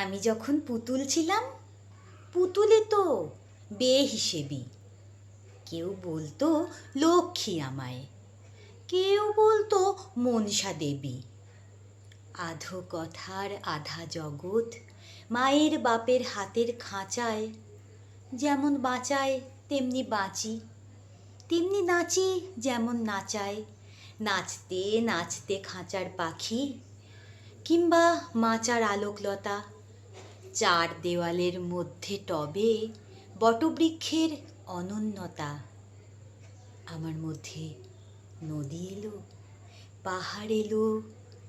আমি যখন পুতুল ছিলাম, পুতুলে তো বে হিসেবি কেউ বলতো লক্ষ্মী আমায়, কেউ বলতো মনসা দেবী। আধো কথার আধা জগৎ মায়ের বাপের হাতের খাঁচায়, যেমন বাঁচায় তেমনি বাঁচি, তেমনি নাচি যেমন নাচায়। নাচতে নাচতে খাঁচার পাখি কিংবা মাচার আলোকলতা চার দেওয়ালের মধ্যে টবে বটবৃক্ষের অনন্যতা। আমার মধ্যে নদী এলো, পাহাড় এলো,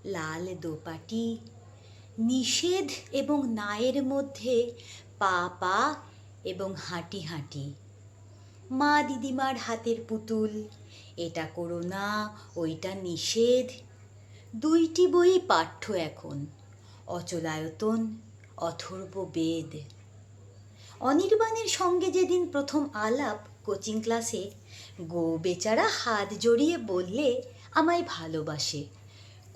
লাল দোপাটি, নিষেধ এবং নায়ের মধ্যে পা পা এবং হাঁটি হাঁটি। মা দিদিমার হাতের পুতুল, এটা করো না, ওইটা নিষেধ। দুইটি বই পাঠ্য এখন, অচলায়তন অথর্ব বেদ। অনির্বাণের সঙ্গে যেদিন প্রথম আলাপ কোচিং ক্লাসে, গো বেচারা হাত জড়িয়ে বললে, আমায় ভালোবাসে।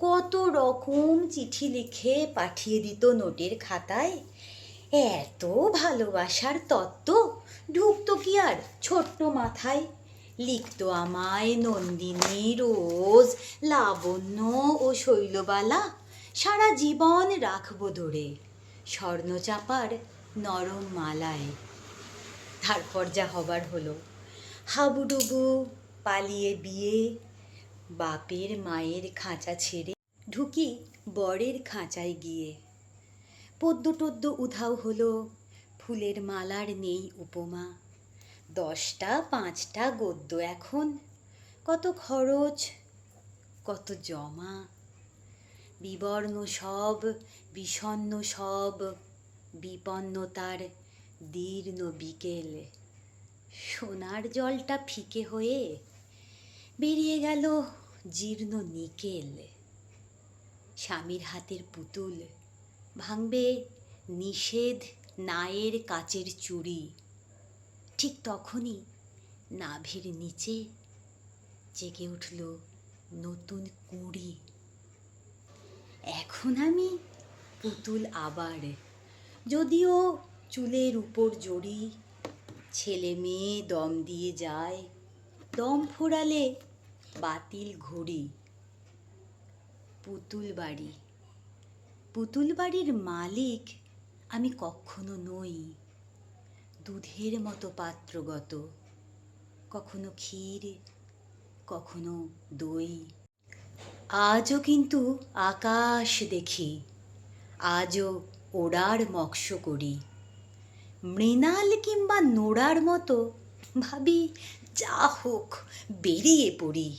কত রকম চিঠি লিখে পাঠিয়ে দিত নোটের খাতায়। এত ভালোবাসার তত্ত্ব, ঢুকতো কি আর ছোট্ট মাথায়? লিখতো আমায় নন্দিনী রোজ, লাবণ্য ও শৈলবালা, সারা জীবন রাখব ধরে স্বর্ণচাপার নরম মালায়। তারপর যা হবার হলো, হাবুডুবু পালিয়ে বিয়ে, বাপের মায়ের খাঁচা ছেড়ে ঢুকি বরের খাঁচায় গিয়ে। পদ্ম টদ্য উধাও হলো, ফুলের মালার নেই উপমা। দশটা, পাঁচটা গদ্য এখন, কত খরচ, কত জমা। বিবর্ণ সব, বিষণ্ণ সব, বিপন্নতার দীর্ণ বিকেল। সোনার জলটা ফিকে হয়ে বেরিয়ে গেল জীর্ণ নিকেল। স্বামীর হাতের পুতুল ভাঙবে নিষেধ নায়ের কাচের চুড়ি। ঠিক তখনই নাভির নিচে জেগে উঠল নতুন কুঁড়ি। এখন আমি পুতুল আবার। যদিও চুলের উপর জড়ি, ছেলে মেয়ে দম দিয়ে যায়, দম ফোরালে বাতিল ঘড়ি। পুতুল বাড়ি। পুতুল বাড়ির মালিক আমি কখনো নই। দুধের মতো পাত্রগত, কখনো ক্ষীর, কখনো দই। আজও কিন্তু আকাশ দেখি, আজও ওড়ার মক্স করি। মৃণাল কিংবা নোড়ার মতো, ভাবি যা হোক, বেরিয়ে পড়ি।